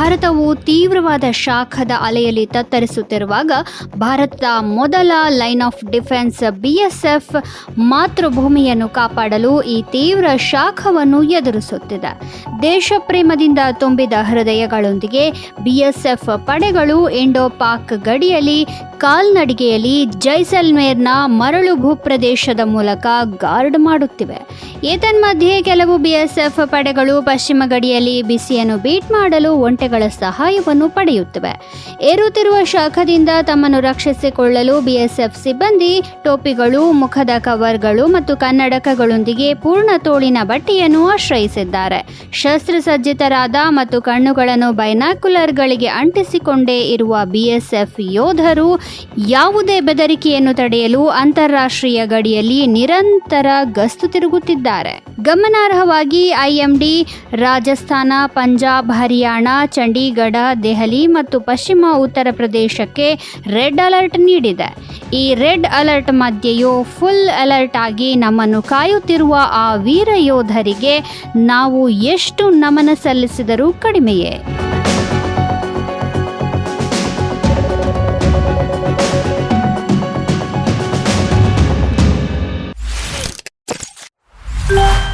ಭಾರತವು ತೀವ್ರವಾದ ಶಾಖದ ಅಲೆಯಲ್ಲಿ ತತ್ತರಿಸುತ್ತಿರುವಾಗ ಭಾರತದ ಮೊದಲ ಲೈನ್ ಆಫ್ ಡಿಫೆನ್ಸ್ ಬಿಎಸ್ಎಫ್ ಮಾತೃಭೂಮಿಯನ್ನು ಕಾಪಾಡಲು ಈ ತೀವ್ರ ಶಾಖವನ್ನು ಎದುರಿಸುತ್ತಿದೆ. ದೇಶ ಪ್ರೇಮದಿಂದ ತುಂಬಿದ ಹೃದಯಗಳೊಂದಿಗೆ ಬಿಎಸ್ಎಫ್ ಪಡೆಗಳು ಇಂಡೋ ಪಾಕ್ ಗಡಿಯಲ್ಲಿ ಕಾಲ್ನಡಿಗೆಯಲ್ಲಿ ಜೈಸಲ್ಮೇರ್ನ ಮರಳು ಭೂಪ್ರದೇಶದ ಮೂಲಕ ಗಾರ್ಡ್ ಮಾಡುತ್ತಿವೆ. ಏತನ್ಮಧ್ಯೆ ಕೆಲವು ಬಿಎಸ್ಎಫ್ ಪಡೆಗಳು ಪಶ್ಚಿಮ ಗಡಿಯಲ್ಲಿ ಬಿಸಿಯನ್ನು ಬೀಟ್ ಮಾಡಲು ಒಂಟೆಗಳ ಸಹಾಯವನ್ನು ಪಡೆಯುತ್ತಿವೆ. ಏರುತ್ತಿರುವ ಶಾಖದಿಂದ ತಮ್ಮನ್ನು ರಕ್ಷಿಸಿಕೊಳ್ಳಲು ಬಿಎಸ್ಎಫ್ ಸಿಬ್ಬಂದಿ, ಟೋಪಿಗಳು, ಮುಖದ ಕವರ್ಗಳು ಮತ್ತು ಕನ್ನಡಕಗಳೊಂದಿಗೆ ಪೂರ್ಣ ತೋಳಿನ ಬಟ್ಟೆಯನ್ನು ಆಶ್ರಯಿಸಿದ್ದಾರೆ. ಶಸ್ತ್ರಸಜ್ಜಿತರಾದ ಮತ್ತು ಕಣ್ಣುಗಳನ್ನು ಬೈನಾಕ್ಯುಲರ್ಗಳಿಗೆ ಅಂಟಿಸಿಕೊಂಡೇ ಇರುವ ಬಿಎಸ್ಎಫ್ ಯೋಧರು ಯಾವುದೇ ಬೆದರಿಕೆಯನ್ನು ತಡೆಯಲು ಅಂತಾರಾಷ್ಟ್ರೀಯ ಗಡಿಯಲ್ಲಿ ನಿರಂತರ ಗಸ್ತು ತಿರುಗುತ್ತಿದ್ದಾರೆ. ಗಮನಾರ್ಹವಾಗಿ, ಐಎಂಡಿ, ರಾಜಸ್ಥಾನ, ಪಂಜಾಬ್, ಹರಿಯಾಣ, ಚಂಡೀಗಢ, ದೆಹಲಿ ಮತ್ತು ಪಶ್ಚಿಮ ಉತ್ತರ ಪ್ರದೇಶಕ್ಕೆ ರೆಡ್ ಅಲರ್ಟ್ ನೀಡಿದೆ. ಈ ರೆಡ್ ಅಲರ್ಟ್ ಮಧ್ಯೆಯೂ ಫುಲ್ ಅಲರ್ಟ್ ಆಗಿ ನಮ್ಮನ್ನು ಕಾಯುತ್ತಿರುವ ಆ ವೀರ ಯೋಧರಿಗೆ ನಾವು ಎಷ್ಟು ನಮನ ಸಲ್ಲಿಸಿದರೂ ಕಡಿಮೆಯೇ. Yeah.